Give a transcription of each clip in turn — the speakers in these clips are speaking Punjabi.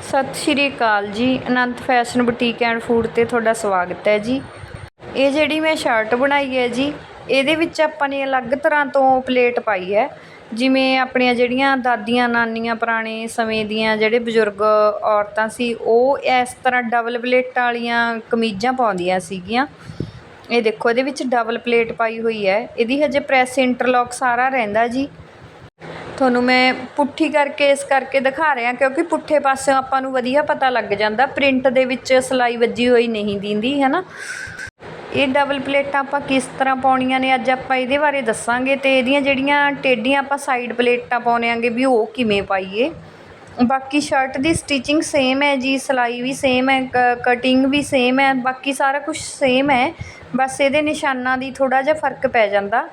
ਸਤਿ ਸ਼੍ਰੀ ਅਕਾਲ ਜੀ, Anant fashion boutique and food ਤੇ ਤੁਹਾਡਾ ਸਵਾਗਤ ਹੈ ਜੀ। ਇਹ ਜਿਹੜੀ ਮੈਂ ਸ਼ਰਟ ਬਣਾਈ ਹੈ ਜੀ, ਇਹਦੇ ਵਿੱਚ ਆਪਾਂ ਨੇ ਅਲੱਗ ਤਰ੍ਹਾਂ ਤੋਂ ਪਲੇਟ ਪਾਈ ਹੈ। ਜਿਵੇਂ ਆਪਣੀਆਂ ਜਿਹੜੀਆਂ ਦਾਦੀਆਂ ਨਾਨੀਆਂ ਪੁਰਾਣੇ ਸਮੇਂ ਦੀਆਂ ਜਿਹੜੇ ਬਜ਼ੁਰਗ ਔਰਤਾਂ ਸੀ, ਉਹ ਇਸ ਤਰ੍ਹਾਂ ਡਬਲ ਪਲੇਟਾਂ ਵਾਲੀਆਂ ਕਮੀਜ਼ਾਂ ਪਾਉਂਦੀਆਂ ਸੀਗੀਆਂ। ਇਹ ਦੇਖੋ, ਇਹਦੇ ਵਿੱਚ ਡਬਲ ਪਲੇਟ ਪਾਈ ਹੋਈ ਹੈ। ਇਹਦੀ ਹਜੇ ਪ੍ਰੈਸ ਇੰਟਰਲੌਕ ਸਾਰਾ ਰਹਿੰਦਾ ਜੀ। ਤੁਹਾਨੂੰ ਮੈਂ ਪੁੱਠੀ ਕਰਕੇ ਇਸ ਕਰਕੇ ਦਿਖਾ ਰਿਹਾ ਕਿਉਂਕਿ ਪੁੱਠੇ ਪਾਸਿਓਂ ਆਪਾਂ ਨੂੰ ਵਧੀਆ ਪਤਾ ਲੱਗ ਜਾਂਦਾ। ਪ੍ਰਿੰਟ ਦੇ ਵਿੱਚ ਸਿਲਾਈ ਵੱਜੀ ਹੋਈ ਨਹੀਂ ਦਿੰਦੀ, ਹੈ ਨਾ? ਇਹ ਡਬਲ ਪਲੇਟਾਂ ਆਪਾਂ ਕਿਸ ਤਰ੍ਹਾਂ ਪਾਉਣੀਆਂ ਨੇ, ਅੱਜ ਆਪਾਂ ਇਹਦੇ ਬਾਰੇ ਦੱਸਾਂਗੇ ਤੇ ਇਹਦੀਆਂ ਜਿਹੜੀਆਂ ਟੇਡੀਆਂ ਆਪਾਂ ਸਾਈਡ ਪਲੇਟਾਂ ਪਾਉਂਦੇ ਆਂਗੇ ਵੀ ਉਹ ਕਿਵੇਂ ਪਾਈਏ। ਬਾਕੀ ਸ਼ਰਟ ਦੀ ਸਟਿਚਿੰਗ ਸੇਮ ਹੈ ਜੀ, ਸਿਲਾਈ ਵੀ ਸੇਮ ਹੈ ਕਟਿੰਗ ਵੀ ਸੇਮ ਹੈ, ਬਾਕੀ ਸਾਰਾ ਕੁਝ ਸੇਮ ਹੈ। ਬਸ ਇਹਦੇ ਨਿਸ਼ਾਨਾਂ ਦੀ ਥੋੜਾ ਜਿਹਾ ਫ਼ਰਕ ਪੈ ਜਾਂਦਾ।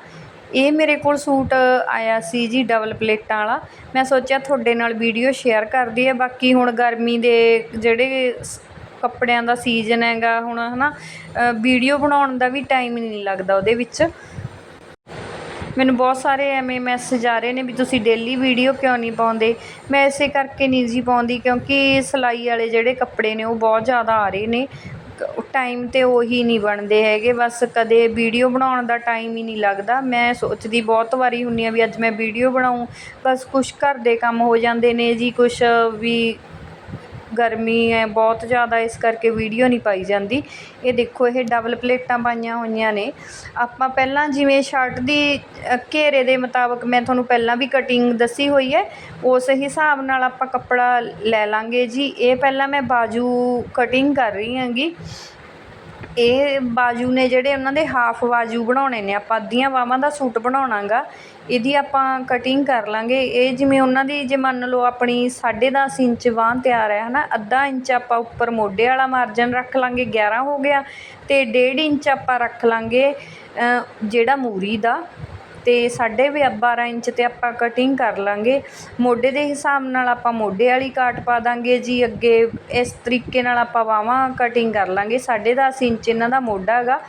ਇਹ ਮੇਰੇ ਕੋਲ ਸੂਟ ਆਇਆ ਸੀ ਜੀ ਡਬਲ ਪਲੇਟਾਂ ਵਾਲਾ। ਮੈਂ ਸੋਚਿਆ ਤੁਹਾਡੇ ਨਾਲ ਵੀਡੀਓ ਸ਼ੇਅਰ ਕਰਦੀ ਹੈ ਬਾਕੀ ਹੁਣ ਗਰਮੀ ਦੇ ਜਿਹੜੇ ਕੱਪੜਿਆਂ ਦਾ ਸੀਜ਼ਨ ਹੈਗਾ, ਹੁਣ ਹੈ ਨਾ ਵੀਡੀਓ ਬਣਾਉਣ ਦਾ ਵੀ ਟਾਈਮ ਨਹੀਂ ਲੱਗਦਾ ਉਹਦੇ ਵਿੱਚ। ਮੈਨੂੰ ਬਹੁਤ ਸਾਰੇ ਐਵੇਂ ਮੈਸੇਜ ਆ ਰਹੇ ਨੇ ਵੀ ਤੁਸੀਂ ਡੇਲੀ ਵੀਡੀਓ ਕਿਉਂ ਨਹੀਂ ਪਾਉਂਦੇ? ਮੈਂ ਇਸੇ ਕਰਕੇ ਨਹੀਂ ਜੀ ਪਾਉਂਦੀ ਕਿਉਂਕਿ ਸਿਲਾਈ ਵਾਲੇ ਜਿਹੜੇ ਕੱਪੜੇ ਨੇ ਉਹ ਬਹੁਤ ਜ਼ਿਆਦਾ ਆ ਰਹੇ ਨੇ। ਟਾਈਮ ਤੇ ਉਹੀ ਨਹੀਂ ਬਣਦੇ ਹੈਗੇ, ਬਸ ਕਦੇ ਵੀਡੀਓ ਬਣਾਉਣ ਦਾ ਟਾਈਮ ਹੀ ਨਹੀਂ ਲੱਗਦਾ। ਮੈਂ ਸੋਚਦੀ ਬਹੁਤ ਵਾਰੀ ਹੁੰਦੀ ਹਾਂ ਵੀ ਅੱਜ ਮੈਂ ਵੀਡੀਓ ਬਣਾਉਂ ਬਸ ਕੁਛ ਘਰ ਦੇ ਕੰਮ ਹੋ ਜਾਂਦੇ ਨੇ ਜੀ, ਕੁਛ ਵੀ ਗਰਮੀ ਹੈ ਬਹੁਤ ਜ਼ਿਆਦਾ ਇਸ ਕਰਕੇ ਵੀਡੀਓ ਨਹੀਂ ਪਾਈ ਜਾਂਦੀ। ਇਹ ਦੇਖੋ, ਇਹ ਡਬਲ ਪਲੇਟਾਂ ਪਾਈਆਂ ਹੋਈਆਂ ਨੇ। ਆਪਾਂ ਪਹਿਲਾਂ ਜਿਵੇਂ ਸ਼ਰਟ ਦੀ ਘੇਰੇ ਦੇ ਮੁਤਾਬਕ ਮੈਂ ਤੁਹਾਨੂੰ ਪਹਿਲਾਂ ਵੀ ਕਟਿੰਗ ਦੱਸੀ ਹੋਈ ਹੈ ਉਸ ਹਿਸਾਬ ਨਾਲ ਆਪਾਂ ਕੱਪੜਾ ਲੈ ਲਾਂਗੇ ਜੀ। ਇਹ ਪਹਿਲਾਂ ਮੈਂ ਬਾਜੂ ਕਟਿੰਗ ਕਰ ਰਹੀ ਹਾਂਗੀ। ਇਹ ਬਾਜੂ ਨੇ ਜਿਹੜੇ ਉਹਨਾਂ ਦੇ ਹਾਫ ਬਾਜੂ ਬਣਾਉਣੇ ਨੇ, ਆਪਾਂ ਅੱਧੀਆਂ ਬਾਹਾਂ ਦਾ ਸੂਟ ਬਣਾਉਣਾ ਗਾ ਇਹਦੀ ਆਪਾਂ ਕਟਿੰਗ ਕਰ ਲਾਂਗੇ। ਇਹ ਜਿਵੇਂ ਉਹਨਾਂ ਦੀ, ਜੇ ਮੰਨ ਲਓ ਆਪਣੀ 10.5 ਇੰਚ ਬਾਂਹ ਤਿਆਰ ਹੈ, ਹਨਾ, ਅੱਧਾ ਇੰਚ ਆਪਾਂ ਉੱਪਰ ਮੋਢੇ ਵਾਲਾ ਮਾਰਜਨ ਰੱਖ ਲਾਂਗੇ 11 ਹੋ ਗਿਆ, ਤੇ 1.5 ਇੰਚ ਆਪਾਂ ਰੱਖ ਲਾਂਗੇ ਜਿਹੜਾ ਮੂਰੀ ਦਾ। ਅਤੇ ਸਾਢੇ ਵੀ 12 ਇੰਚ ਤੇ ਆਪਾਂ ਕਟਿੰਗ ਕਰ ਲਾਂਗੇ। ਮੋਢੇ ਦੇ ਹਿਸਾਬ ਨਾਲ ਆਪਾਂ ਮੋਢੇ ਵਾਲੀ ਕਾਟ ਪਾ ਦਾਂਗੇ ਜੀ। ਅੱਗੇ ਇਸ ਤਰੀਕੇ ਨਾਲ ਆਪਾਂ ਬਾਹਾਂ ਕਟਿੰਗ ਕਰ ਲਾਂਗੇ। ਸਾਢੇ ਦਸ ਇੰਚ ਇਹਨਾਂ ਦਾ ਮੋਢਾ ਹੈਗਾ।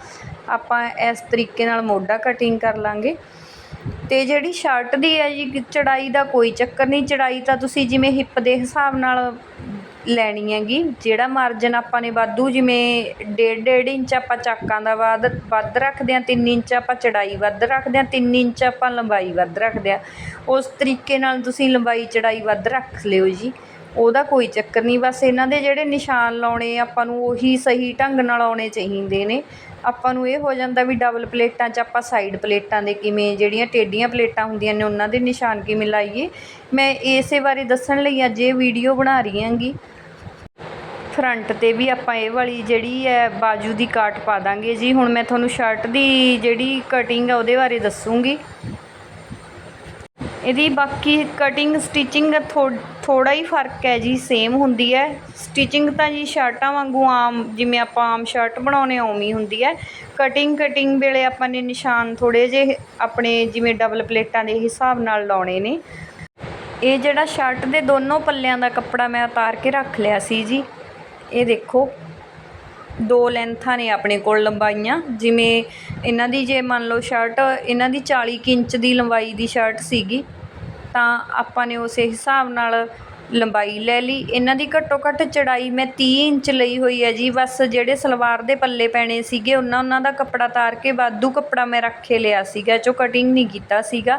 ਆਪਾਂ ਇਸ ਤਰੀਕੇ ਨਾਲ ਮੋਢਾ ਕਟਿੰਗ ਕਰ ਲਾਂਗੇ। ਅਤੇ ਜਿਹੜੀ ਸ਼ਰਟ ਦੀ ਹੈ ਜੀ, ਚੜਾਈ ਦਾ ਕੋਈ ਚੱਕਰ ਨਹੀਂ। ਚੜਾਈ ਤਾਂ ਤੁਸੀਂ ਜਿਵੇਂ ਹਿੱਪ ਦੇ ਹਿਸਾਬ ਨਾਲ ਲੈਣੀ ਹੈਗੀ। ਜਿਹੜਾ ਮਾਰਜਨ ਆਪਾਂ ਨੇ ਵਾਧੂ, ਜਿਵੇਂ ਡੇਢ ਡੇਢ ਇੰਚ ਆਪਾਂ ਚਾਕਾਂ ਦਾ ਵੱਧ ਵੱਧ ਰੱਖਦੇ ਹਾਂ, ਤਿੰਨ ਇੰਚ ਆਪਾਂ ਚੜਾਈ ਵੱਧ ਰੱਖਦੇ ਹਾਂ, ਤਿੰਨ ਇੰਚ ਆਪਾਂ ਲੰਬਾਈ ਵੱਧ ਰੱਖਦੇ ਹਾਂ। ਉਸ ਤਰੀਕੇ ਨਾਲ ਤੁਸੀਂ ਲੰਬਾਈ ਚੜਾਈ ਵੱਧ ਰੱਖ ਲਿਓ ਜੀ। ਉਹਦਾ ਕੋਈ ਚੱਕਰ ਨਹੀਂ। ਬਸ ਇਹਨਾਂ ਦੇ ਜਿਹੜੇ ਨਿਸ਼ਾਨ ਲਾਉਣੇ ਆਪਾਂ ਨੂੰ ਉਹੀ ਸਹੀ ਢੰਗ ਨਾਲ ਆਉਣੇ ਚਾਹੀਦੇ ਨੇ। ਆਪਾਂ ਨੂੰ ਇਹ ਹੋ ਜਾਂਦਾ ਵੀ ਡਬਲ ਪਲੇਟਾਂ 'ਚ ਆਪਾਂ ਸਾਈਡ ਪਲੇਟਾਂ ਦੇ ਕਿਵੇਂ, ਜਿਹੜੀਆਂ ਟੇਡੀਆਂ ਪਲੇਟਾਂ ਹੁੰਦੀਆਂ ਨੇ, ਉਹਨਾਂ ਦੇ ਨਿਸ਼ਾਨ ਕਿਵੇਂ ਲਾਈਏ। ਮੈਂ ਇਸੇ ਬਾਰੇ ਦੱਸਣ ਲਈ ਅੱਜ ਇਹ ਵੀਡੀਓ ਬਣਾ ਰਹੀ ਹਾਂਗੀ। ਫਰੰਟ ਤੇ ਵੀ ਆਪਾਂ ਇਹ ਵਾਲੀ ਜਿਹੜੀ ਹੈ ਬਾਜੂ ਦੀ ਕਾਟ ਪਾ ਦਾਂਗੇ ਜੀ। ਹੁਣ ਮੈਂ ਤੁਹਾਨੂੰ ਸ਼ਰਟ ਦੀ ਜਿਹੜੀ ਕਟਿੰਗ ਆ ਉਹਦੇ ਬਾਰੇ ਦੱਸੂਗੀ। ਇਹਦੀ ਬਾਕੀ ਕਟਿੰਗ ਸਟਿਚਿੰਗ ਥੋੜਾ ਹੀ ਫ਼ਰਕ ਹੈ ਜੀ ਸੇਮ ਹੁੰਦੀ ਹੈ। ਸਟਿਚਿੰਗ ਤਾਂ ਜੀ ਸ਼ਰਟਾਂ ਵਾਂਗੂ ਆਮ, ਜਿਵੇਂ ਆਪਾਂ ਆਮ ਸ਼ਰਟ ਬਣਾਉਨੇ ਉਵੇਂ ਹੀ ਹੁੰਦੀ ਹੈ। ਕਟਿੰਗ ਕਟਿੰਗ ਵੇਲੇ ਆਪਾਂ ਨੇ ਨਿਸ਼ਾਨ ਥੋੜੇ ਜਿਹੇ ਆਪਣੇ ਜਿਵੇਂ ਡਬਲ ਪਲੇਟਾਂ ਦੇ ਹਿਸਾਬ ਨਾਲ ਲਾਉਣੇ ਨੇ। ਇਹ ਜਿਹੜਾ ਸ਼ਰਟ ਦੇ ਦੋਨੋਂ ਪੱਲਿਆਂ ਦਾ ਕੱਪੜਾ ਮੈਂ ਉਤਾਰ ਕੇ ਰੱਖ ਲਿਆ ਸੀ ਜੀ। ਇਹ ਦੇਖੋ, ਦੋ ਲੈਂਥਾਂ ਨੇ ਆਪਣੇ ਕੋਲ ਲੰਬਾਈਆਂ। ਜਿਵੇਂ ਇਹਨਾਂ ਦੀ ਜੇ ਮੰਨ ਲਓ ਸ਼ਰਟ ਇਹਨਾਂ ਦੀ 40 ਕੁ ਇੰਚ ਦੀ ਲੰਬਾਈ ਦੀ ਸ਼ਰਟ ਸੀਗੀ, ਤਾਂ ਆਪਾਂ ਨੇ ਉਸੇ ਹਿਸਾਬ ਨਾਲ ਲੰਬਾਈ ਲੈ ਲਈ। ਇਹਨਾਂ ਦੀ ਘੱਟੋ ਘੱਟ ਚੜਾਈ ਮੈਂ 30 ਇੰਚ ਲਈ ਹੋਈ ਹੈ ਜੀ। ਬਸ ਜਿਹੜੇ ਸਲਵਾਰ ਦੇ ਪੱਲੇ ਪੈਣੇ ਸੀਗੇ, ਉਹਨਾਂ ਉਹਨਾਂ ਦਾ ਕੱਪੜਾ ਤਾਰ ਕੇ ਵਾਧੂ ਕੱਪੜਾ ਮੈਂ ਰੱਖੇ ਲਿਆ ਸੀਗਾ ਚੋ ਕਟਿੰਗ ਨਹੀਂ ਕੀਤਾ ਸੀਗਾ।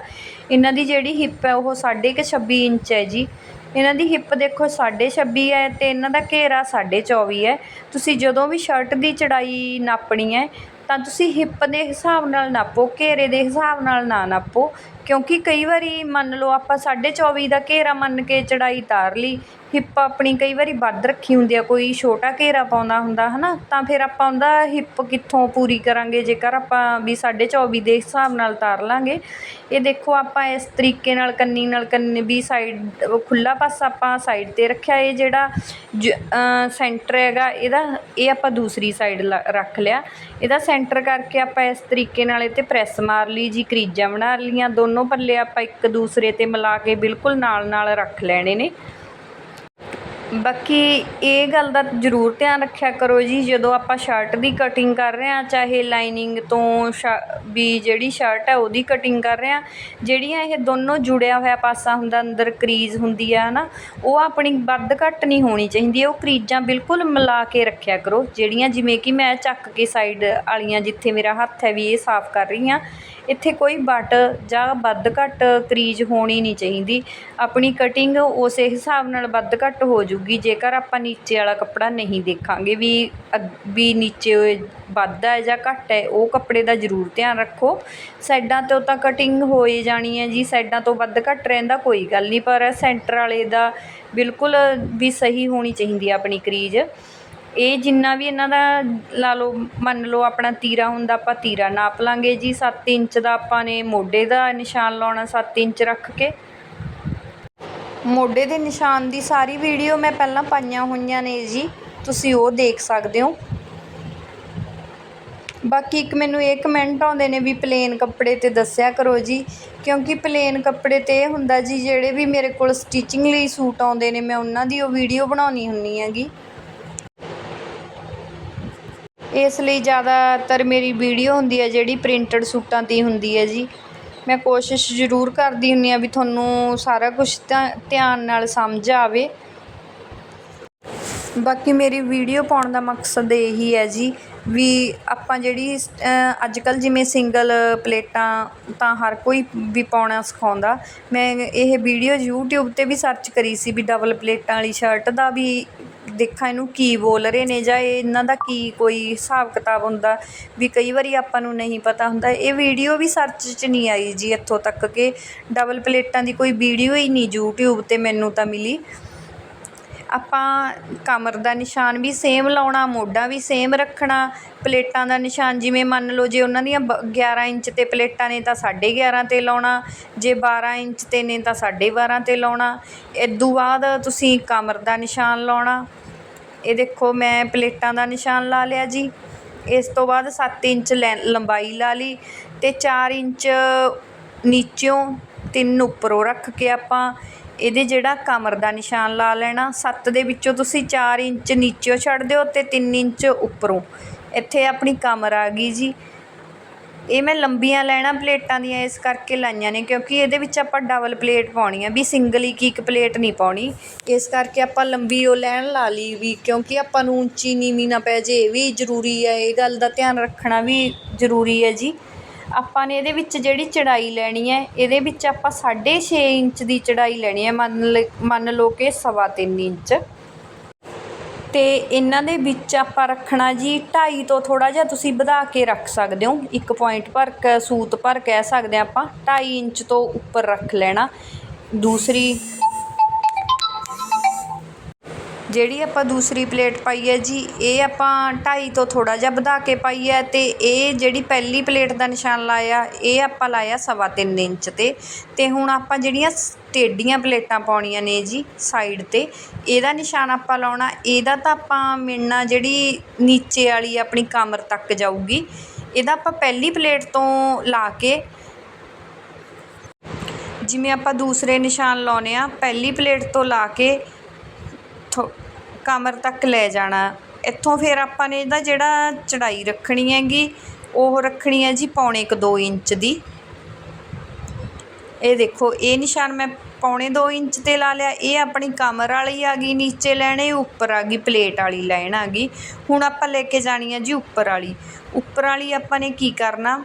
ਇਹਨਾਂ ਦੀ ਜਿਹੜੀ ਹਿੱਪ ਹੈ, ਉਹ ਸਾਢੇ ਕੁ 26 ਇੰਚ ਹੈ ਜੀ। ਇਹਨਾਂ ਦੀ ਹਿੱਪ ਦੇਖੋ ਸਾਢੇ 26 ਹੈ ਅਤੇ ਇਹਨਾਂ ਦਾ ਘੇਰਾ ਸਾਢੇ 24 ਹੈ। ਤੁਸੀਂ ਜਦੋਂ ਵੀ ਸ਼ਰਟ ਦੀ ਚੜਾਈ ਨਾਪਣੀ ਹੈ ਤਾਂ ਤੁਸੀਂ ਹਿੱਪ ਦੇ ਹਿਸਾਬ ਨਾਲ ਨਾਪੋ, ਘੇਰੇ ਦੇ ਹਿਸਾਬ ਨਾਲ ਨਾ ਨਾਪੋ। ਕਿਉਂਕਿ ਕਈ ਵਾਰੀ ਮੰਨ ਲਓ ਆਪਾਂ ਸਾਢੇ 24 ਦਾ ਘੇਰਾ ਮੰਨ ਕੇ ਚੜਾਈ ਤਾਰ ਲਈ, ਹਿੱਪ ਆਪਣੀ ਕਈ ਵਾਰੀ ਵੱਧ ਰੱਖੀ ਹੁੰਦੀ ਆ, ਕੋਈ ਛੋਟਾ ਘੇਰਾ ਪਾਉਂਦਾ ਹੁੰਦਾ ਹੈ ਨਾ ਤਾਂ ਫਿਰ ਆਪਾਂ ਉਹਦਾ ਹਿੱਪ ਕਿੱਥੋਂ ਪੂਰੀ ਕਰਾਂਗੇ? ਜੇਕਰ ਆਪਾਂ ਵੀ ਸਾਢੇ 24 ਦੇ ਹਿਸਾਬ ਨਾਲ ਤਾਰ ਲਾਂਗੇ, ਇਹ ਦੇਖੋ ਆਪਾਂ ਇਸ ਤਰੀਕੇ ਨਾਲ ਕੰਨੀ ਨਾਲ ਕੰਨੀ ਵੀ ਸਾਈਡ ਖੁੱਲਾ ਪਾਸਾ ਆਪਾਂ ਸਾਈਡ ਤੇ ਰੱਖਿਆ, ਇਹ ਜਿਹੜਾ ਸੈਂਟਰ ਹੈਗਾ, ਇਹਦਾ, ਇਹ ਆਪਾਂ ਦੂਸਰੀ ਸਾਈਡ ਰੱਖ ਲਿਆ। ਇਹਦਾ ਸੈਂਟਰ ਕਰਕੇ ਆਪਾਂ ਇਸ ਤਰੀਕੇ ਨਾਲ ਇਹ ਤੇ ਪ੍ਰੈਸ ਮਾਰ ਲਈ ਜੀ, ਕਰੀਜਾਂ ਬਣਾ ਲਈਆਂ, ਦੋਨੋਂ ਪੱਲੇ ਆਪਾਂ ਇੱਕ ਦੂਸਰੇ ਤੇ ਮਿਲਾ ਕੇ ਬਿਲਕੁਲ ਨਾਲ ਨਾਲ ਰੱਖ ਲੈਣੇ ਨੇ। ਬਾਕੀ ਇਹ ਗੱਲ ਦਾ ਜ਼ਰੂਰ ਧਿਆਨ ਰੱਖਿਆ ਕਰੋ ਜੀ, ਜਦੋਂ ਆਪਾਂ ਸ਼ਰਟ ਦੀ ਕਟਿੰਗ ਕਰ ਰਹੇ ਹਾਂ, ਚਾਹੇ ਲਾਈਨਿੰਗ ਤੋਂ ਵੀ ਜਿਹੜੀ ਸ਼ਰਟ ਹੈ ਉਹਦੀ ਕਟਿੰਗ ਕਰ ਰਹੇ ਹਾਂ, ਜਿਹੜੀਆਂ ਇਹ ਦੋਨੋਂ ਜੁੜਿਆ ਹੋਇਆ ਪਾਸਾ ਹੁੰਦਾ, ਅੰਦਰ ਕਰੀਜ਼ ਹੁੰਦੀ ਆ ਹਨਾ, ਉਹ ਆਪਣੀ ਵੱਧ ਘੱਟ ਨਹੀਂ ਹੋਣੀ ਚਾਹੀਦੀ, ਉਹ ਕਰੀਜ਼ਾਂ ਬਿਲਕੁਲ ਮਿਲਾ ਕੇ ਰੱਖਿਆ ਕਰੋ, ਜਿਹੜੀਆਂ ਜਿਵੇਂ ਕਿ ਮੈਂ ਚੱਕ ਕੇ ਸਾਈਡ ਵਾਲੀਆਂ ਜਿੱਥੇ ਮੇਰਾ ਹੱਥ ਹੈ ਵੀ ਇਹ ਸਾਫ਼ ਕਰ ਰਹੀ ਹਾਂ ਇੱਥੇ ਕੋਈ ਵੱਟ ਜਾਂ ਵੱਧ ਘੱਟ ਕਰੀਜ਼ ਹੋਣੀ ਨਹੀਂ ਚਾਹੀਦੀ। ਆਪਣੀ ਕਟਿੰਗ ਉਸੇ ਹਿਸਾਬ ਨਾਲ ਵੱਧ ਘੱਟ ਹੋ ਜੂਗੀ। ਜੇਕਰ ਆਪਾਂ ਨੀਚੇ ਵਾਲਾ ਕੱਪੜਾ ਨਹੀਂ ਦੇਖਾਂਗੇ, ਵੀ ਅੱਗ- ਵੀ ਨੀਚੇ ਵੱਧ ਹੈ ਜਾਂ ਘੱਟ ਹੈ, ਉਹ ਕੱਪੜੇ ਦਾ ਜ਼ਰੂਰ ਧਿਆਨ ਰੱਖੋ। ਸਾਈਡਾਂ ਤੋਂ ਤਾਂ ਕਟਿੰਗ ਹੋ ਹੀ ਜਾਣੀ ਹੈ ਜੀ। ਸਾਈਡਾਂ ਤੋਂ ਵੱਧ ਘੱਟ ਰਹਿੰਦਾ ਕੋਈ ਗੱਲ ਨਹੀਂ, ਪਰ ਸੈਂਟਰ ਵਾਲੇ ਦਾ ਬਿਲਕੁਲ ਵੀ ਸਹੀ ਹੋਣੀ ਚਾਹੀਦੀ ਹੈ ਆਪਣੀ ਕਰੀਜ਼। ਇਹ ਜਿੰਨਾ ਵੀ ਇਹਨਾਂ ਦਾ ਲਾ ਲਓ, ਮੰਨ ਲਓ ਆਪਣਾ ਤੀਰਾ ਹੁੰਦਾ, ਆਪਾਂ ਤੀਰਾ ਨਾਪ ਲਾਂਗੇ ਜੀ। ਸੱਤ ਇੰਚ ਦਾ ਆਪਾਂ ਨੇ ਮੋਢੇ ਦਾ ਨਿਸ਼ਾਨ ਲਾਉਣਾ, ਸੱਤ ਇੰਚ ਰੱਖ ਕੇ। ਮੋਢੇ ਦੇ ਨਿਸ਼ਾਨ ਦੀ ਸਾਰੀ ਵੀਡੀਓ ਮੈਂ ਪਹਿਲਾਂ ਪਾਈਆਂ ਹੋਈਆਂ ਨੇ ਜੀ। ਤੁਸੀਂ ਉਹ ਦੇਖ ਸਕਦੇ ਹੋ। ਬਾਕੀ ਇੱਕ ਮੈਨੂੰ ਇਹ ਕਮੈਂਟ ਆਉਂਦੇ ਨੇ ਵੀ ਪਲੇਨ ਕੱਪੜੇ ਤੇ ਦੱਸਿਆ ਕਰੋ ਜੀ। ਕਿਉਂਕਿ ਪਲੇਨ ਕੱਪੜੇ ਤੇ ਇਹ ਹੁੰਦਾ ਜੀ, ਜਿਹੜੇ ਵੀ ਮੇਰੇ ਕੋਲ ਸਟਿਚਿੰਗ ਲਈ ਸੂਟ ਆਉਂਦੇ ਨੇ, ਮੈਂ ਉਹਨਾਂ ਦੀ ਉਹ ਵੀਡੀਓ ਬਣਾਉਣੀ ਹੁੰਨੀ ਹੈਗੀ। ਇਸ ਲਈ ਜ਼ਿਆਦਾਤਰ ਮੇਰੀ ਵੀਡੀਓ ਹੁੰਦੀ ਹੈ ਜਿਹੜੀ ਪ੍ਰਿੰਟਡ ਸੂਟਾਂ 'ਤੇ ਹੁੰਦੀ ਹੈ ਜੀ। ਮੈਂ ਕੋਸ਼ਿਸ਼ ਜ਼ਰੂਰ ਕਰਦੀ ਹੁੰਦੀ ਹਾਂ ਵੀ ਤੁਹਾਨੂੰ ਸਾਰਾ ਕੁਝ ਧਿਆਨ ਨਾਲ ਸਮਝ ਆਵੇ। ਬਾਕੀ ਮੇਰੀ ਵੀਡੀਓ ਪਾਉਣ ਦਾ ਮਕਸਦ ਇਹੀ ਹੈ ਜੀ ਵੀ ਆਪਾਂ ਜਿਹੜੀ ਅੱਜ ਕੱਲ੍ਹ ਜਿਵੇਂ ਸਿੰਗਲ ਪਲੇਟਾਂ ਤਾਂ ਹਰ ਕੋਈ ਵੀ ਪਾਉਣਾ ਸਿਖਾਉਂਦਾ। ਮੈਂ ਇਹ ਵੀਡੀਓ YouTube 'ਤੇ ਵੀ ਸਰਚ ਕਰੀ ਸੀ ਵੀ ਡਬਲ ਪਲੇਟਾਂ ਵਾਲੀ ਸ਼ਰਟ ਦਾ ਵੀ ਦੇਖਾਂ ਇਹਨੂੰ ਕੀ ਬੋਲ ਰਹੇ ਨੇ ਜਾਂ ਇਹਨਾਂ ਦਾ ਕੀ ਕੋਈ ਹਿਸਾਬ ਕਿਤਾਬ ਹੁੰਦਾ, ਵੀ ਕਈ ਵਾਰੀ ਆਪਾਂ ਨੂੰ ਨਹੀਂ ਪਤਾ ਹੁੰਦਾ। ਇਹ ਵੀਡੀਓ ਵੀ ਸਰਚ 'ਚ ਨਹੀਂ ਆਈ ਜੀ ਇੱਥੋਂ ਤੱਕ ਕਿ ਡਬਲ ਪਲੇਟਾਂ ਦੀ ਕੋਈ ਵੀਡੀਓ ਹੀ ਨਹੀਂ ਯੂਟਿਊਬ 'ਤੇ ਮੈਨੂੰ ਤਾਂ ਮਿਲੀ। ਆਪਾਂ ਕਮਰ ਦਾ ਨਿਸ਼ਾਨ ਵੀ ਸੇਮ ਲਾਉਣਾ, ਮੋਢਾ ਵੀ ਸੇਮ ਰੱਖਣਾ, ਪਲੇਟਾਂ ਦਾ ਨਿਸ਼ਾਨ ਜਿਵੇਂ ਮੰਨ ਲਓ ਜੇ ਉਹਨਾਂ ਦੀਆਂ ਬ 11 ਇੰਚ 'ਤੇ ਪਲੇਟਾਂ ਨੇ ਤਾਂ 11.5 'ਤੇ ਲਾਉਣਾ, ਜੇ 12 ਇੰਚ 'ਤੇ ਨੇ ਤਾਂ 12.5 'ਤੇ ਲਾਉਣਾ। ਇਦੋਂ ਬਾਅਦ ਤੁਸੀਂ ਕਮਰ ਦਾ ਨਿਸ਼ਾਨ ਲਾਉਣਾ। ਇਹ ਦੇਖੋ ਮੈਂ ਪਲੇਟਾਂ ਦਾ ਨਿਸ਼ਾਨ ਲਾ ਲਿਆ ਜੀ। ਇਸ ਤੋਂ ਬਾਅਦ ਸੱਤ ਇੰਚ ਲੈ ਲੰਬਾਈ ਲਾ ਲਈ ਅਤੇ ਚਾਰ ਇੰਚ ਨੀਚਿਓਂ ਤਿੰਨ ਉੱਪਰੋਂ ਰੱਖ ਕੇ ਆਪਾਂ ਇਹਦੇ ਜਿਹੜਾ ਕਮਰ ਦਾ ਨਿਸ਼ਾਨ ਲਾ ਲੈਣਾ 7 ਦੇ ਵਿੱਚੋਂ ਤੁਸੀਂ 4 ਇੰਚ ਨੀਚਿਓਂ ਛੱਡ ਦਿਓ ਅਤੇ 3 ਇੰਚ ਉੱਪਰੋਂ। ਇੱਥੇ ਆਪਣੀ ਕਮਰ ਆ ਗਈ ਜੀ। ਇਹ ਮੈਂ ਲੰਬੀਆਂ ਲੈਣਾ ਪਲੇਟਾਂ ਦੀਆਂ, ਇਸ ਕਰਕੇ ਲਾਈਆਂ ਨੇ, ਕਿਉਂਕਿ ਇਹਦੇ ਵਿੱਚ ਆਪਾਂ ਡਬਲ ਪਲੇਟ ਪਾਉਣੀ ਆ। ਵੀ ਸਿੰਗਲ ਇੱਕ ਇੱਕ ਪਲੇਟ ਨਹੀਂ ਪਾਉਣੀ। ਇਸ ਕਰਕੇ ਆਪਾਂ ਲੰਬੀ ਉਹ ਲੈਣ ਲਾ ਲਈ ਵੀ, ਕਿਉਂਕਿ ਆਪਾਂ ਨੂੰ ਉੱਚੀ ਨੀਵੀਂ ਨਾ ਪੈ ਜੇ। ਇਹ ਵੀ ਜ਼ਰੂਰੀ ਹੈ ਇਹ ਗੱਲ ਦਾ ਧਿਆਨ ਰੱਖਣਾ ਵੀ ਜ਼ਰੂਰੀ ਹੈ ਜੀ। ਆਪਾਂ ਨੇ ਇਹਦੇ ਵਿੱਚ ਜਿਹੜੀ ਚੜਾਈ ਲੈਣੀ ਹੈ, ਇਹਦੇ ਵਿੱਚ ਆਪਾਂ 6.5 ਇੰਚ ਦੀ ਚੜਾਈ ਲੈਣੀ ਹੈ, ਮੰਨ ਲ, ਮੰਨ ਲਓ ਕਿ ਸਵਾ ਤਿੰਨ ਇੰਚ। ਅਤੇ ਇਹਨਾਂ ਦੇ ਵਿੱਚ ਆਪਾਂ ਰੱਖਣਾ ਜੀ ਢਾਈ ਤੋਂ ਥੋੜ੍ਹਾ ਜਿਹਾ ਤੁਸੀਂ ਵਧਾ ਕੇ ਰੱਖ ਸਕਦੇ ਹੋ। ਇੱਕ ਪੁਆਇੰਟ ਭਰ ਕੇ, ਸੂਤ ਭਰ ਕਹਿ ਸਕਦੇ ਹਾਂ ਆਪਾਂ, ਢਾਈ ਇੰਚ ਤੋਂ ਉੱਪਰ ਰੱਖ ਲੈਣਾ। ਦੂਸਰੀ ਜਿਹੜੀ ਆਪਾਂ ਦੂਸਰੀ ਪਲੇਟ ਪਾਈ ਹੈ ਜੀ, ਇਹ ਆਪਾਂ ਢਾਈ ਤੋਂ ਥੋੜ੍ਹਾ ਜਿਹਾ ਵਧਾ ਕੇ ਪਾਈ ਹੈ ਅਤੇ ਇਹ ਜਿਹੜੀ ਪਹਿਲੀ ਪਲੇਟ ਦਾ ਨਿਸ਼ਾਨ ਲਾਇਆ, ਇਹ ਆਪਾਂ ਲਾਇਆ ਸਵਾ ਤਿੰਨ ਇੰਚ 'ਤੇ। ਅਤੇ ਹੁਣ ਆਪਾਂ ਜਿਹੜੀਆਂ ਟੇਢੀਆਂ ਪਲੇਟਾਂ ਪਾਉਣੀਆਂ ਨੇ ਜੀ, ਸਾਈਡ 'ਤੇ, ਇਹਦਾ ਨਿਸ਼ਾਨ ਆਪਾਂ ਲਾਉਣਾ, ਇਹਦਾ ਤਾਂ ਆਪਾਂ ਮਿਣਨਾ ਜਿਹੜੀ ਨੀਚੇ ਵਾਲੀ ਆਪਣੀ ਕਮਰ ਤੱਕ ਜਾਊਗੀ। ਇਹਦਾ ਆਪਾਂ ਪਹਿਲੀ ਪਲੇਟ ਤੋਂ ਲਾ ਕੇ ਜਿਵੇਂ ਆਪਾਂ ਦੂਸਰੇ ਨਿਸ਼ਾਨ ਲਾਉਨੇ ਆ, ਪਹਿਲੀ ਪਲੇਟ ਤੋਂ ਲਾ ਕੇ ਥੋ ਕਮਰ ਤੱਕ ਲੈ ਜਾਣਾ। ਇੱਥੋਂ ਫਿਰ ਆਪਾਂ ਨੇ ਇਹਦਾ ਜਿਹੜਾ ਚੜਾਈ ਰੱਖਣੀ ਹੈਗੀ, ਉਹ ਰੱਖਣੀ ਹੈ ਜੀ ਪੌਣੇ ਕੁ 2 ਇੰਚ ਦੀ। ਇਹ ਦੇਖੋ, ਇਹ ਨਿਸ਼ਾਨ ਮੈਂ ਪੌਣੇ 2 ਇੰਚ 'ਤੇ ਲਾ ਲਿਆ। ਇਹ ਆਪਣੀ ਕਮਰ ਵਾਲੀ ਆ ਗਈ, ਨੀਚੇ ਲੈਣੇ, ਉੱਪਰ ਆ ਗਈ, ਪਲੇਟ ਵਾਲੀ ਲਾਈਨ ਆ ਗਈ। ਹੁਣ ਆਪਾਂ ਲੈ ਕੇ ਜਾਣੀ ਹੈ ਜੀ ਉੱਪਰ ਵਾਲੀ। ਉੱਪਰ ਵਾਲੀ ਆਪਾਂ ਨੇ ਕੀ ਕਰਨਾ?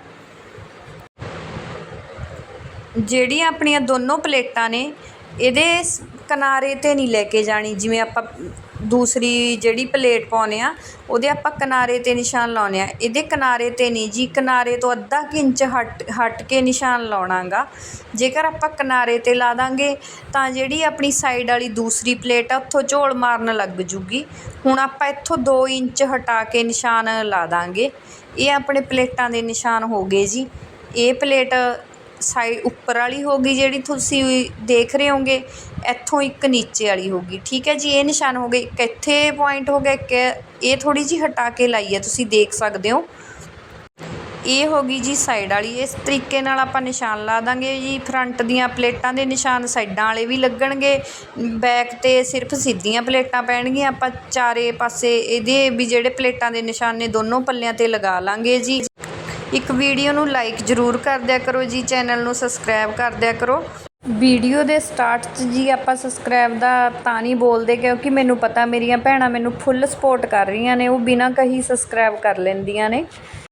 ਜਿਹੜੀਆਂ ਆਪਣੀਆਂ ਦੋਨੋਂ ਪਲੇਟਾਂ ਨੇ, ਇਹਦੇ ਕਿਨਾਰੇ 'ਤੇ ਨਹੀਂ ਲੈ ਕੇ ਜਾਣੀ, ਜਿਵੇਂ ਆਪਾਂ ਦੂਸਰੀ ਜਿਹੜੀ ਪਲੇਟ ਪਾਉਂਦੇ ਹਾਂ, ਉਹਦੇ ਆਪਾਂ ਕਿਨਾਰੇ 'ਤੇ ਨਿਸ਼ਾਨ ਲਾਉਂਦੇ ਹਾਂ। ਇਹਦੇ ਕਿਨਾਰੇ 'ਤੇ ਨਹੀਂ ਜੀ, ਕਿਨਾਰੇ ਤੋਂ ਅੱਧਾ ਕੁ ਇੰਚ ਹਟ ਹਟ ਕੇ ਨਿਸ਼ਾਨ ਲਾਉਣਾ ਗਾ ਜੇਕਰ ਆਪਾਂ ਕਿਨਾਰੇ 'ਤੇ ਲਾ ਦਾਂਗੇ, ਤਾਂ ਜਿਹੜੀ ਆਪਣੀ ਸਾਈਡ ਵਾਲੀ ਦੂਸਰੀ ਪਲੇਟ ਆ, ਉੱਥੋਂ ਝੋਲ ਮਾਰਨ ਲੱਗ ਜੂਗੀ। ਹੁਣ ਆਪਾਂ ਇੱਥੋਂ 2 ਇੰਚ ਹਟਾ ਕੇ ਨਿਸ਼ਾਨ ਲਾ ਦਾਂਗੇ। ਇਹ ਆਪਣੇ ਪਲੇਟਾਂ ਦੇ ਨਿਸ਼ਾਨ ਹੋ ਗਏ ਜੀ। ਇਹ ਪਲੇਟ ਸਾਈਡ ਉੱਪਰ ਵਾਲੀ ਹੋ ਗਈ ਜਿਹੜੀ ਤੁਸੀਂ ਦੇਖ ਰਹੇ ਹੋਗੇ ਇੱਥੋਂ ਇੱਕ ਨੀਚੇ ਵਾਲੀ ਹੋ ਗਈ। ਠੀਕ ਹੈ ਜੀ, ਇਹ ਨਿਸ਼ਾਨ ਹੋ ਗਏ। ਇੱਕ ਇੱਥੇ ਪੁਆਇੰਟ ਹੋ ਗਿਆ, ਇੱਕ ਇਹ ਥੋੜ੍ਹੀ ਜਿਹੀ ਹਟਾ ਕੇ ਲਾਈ ਹੈ, ਤੁਸੀਂ ਦੇਖ ਸਕਦੇ ਹੋ। ਇਹ ਹੋ ਗਈ ਜੀ ਸਾਈਡ ਵਾਲੀ। ਇਸ ਤਰੀਕੇ ਨਾਲ ਆਪਾਂ ਨਿਸ਼ਾਨ ਲਾ ਦਾਂਗੇ ਜੀ। ਫਰੰਟ ਦੀਆਂ ਪਲੇਟਾਂ ਦੇ ਨਿਸ਼ਾਨ ਸਾਈਡਾਂ ਵਾਲੇ ਵੀ ਲੱਗਣਗੇ। ਬੈਕ ਤੇ ਸਿਰਫ ਸਿੱਧੀਆਂ ਪਲੇਟਾਂ ਪੈਣਗੀਆਂ। ਆਪਾਂ ਚਾਰੇ ਪਾਸੇ ਇਹਦੇ ਵੀ ਜਿਹੜੇ ਪਲੇਟਾਂ ਦੇ ਨਿਸ਼ਾਨ ਨੇ, ਦੋਨੋਂ ਪੱਲਿਆਂ ਤੇ ਲਗਾ ਲਾਂਗੇ ਜੀ। ਇੱਕ ਵੀਡੀਓ ਨੂੰ ਲਾਈਕ ਜ਼ਰੂਰ ਕਰ ਦਿਆ ਕਰੋ ਜੀ, ਚੈਨਲ ਨੂੰ ਸਬਸਕ੍ਰਾਈਬ ਕਰ ਦਿਆ ਕਰੋ। ਵੀਡੀਓ ਦੇ ਸਟਾਰਟ 'ਚ ਜੀ ਆਪਾਂ ਸਬਸਕ੍ਰਾਈਬ ਦਾ ਤਾਂ ਨਹੀਂ ਬੋਲਦੇ ਕਿਉਂਕਿ ਮੈਨੂੰ ਪਤਾ ਮੇਰੀਆਂ ਭੈਣਾਂ ਮੈਨੂੰ ਫੁੱਲ ਸਪੋਰਟ ਕਰ ਰਹੀਆਂ ਨੇ, ਉਹ ਬਿਨਾਂ ਕਹੀ ਸਬਸਕ੍ਰਾਈਬ ਕਰ ਲੈਂਦੀਆਂ ਨੇ।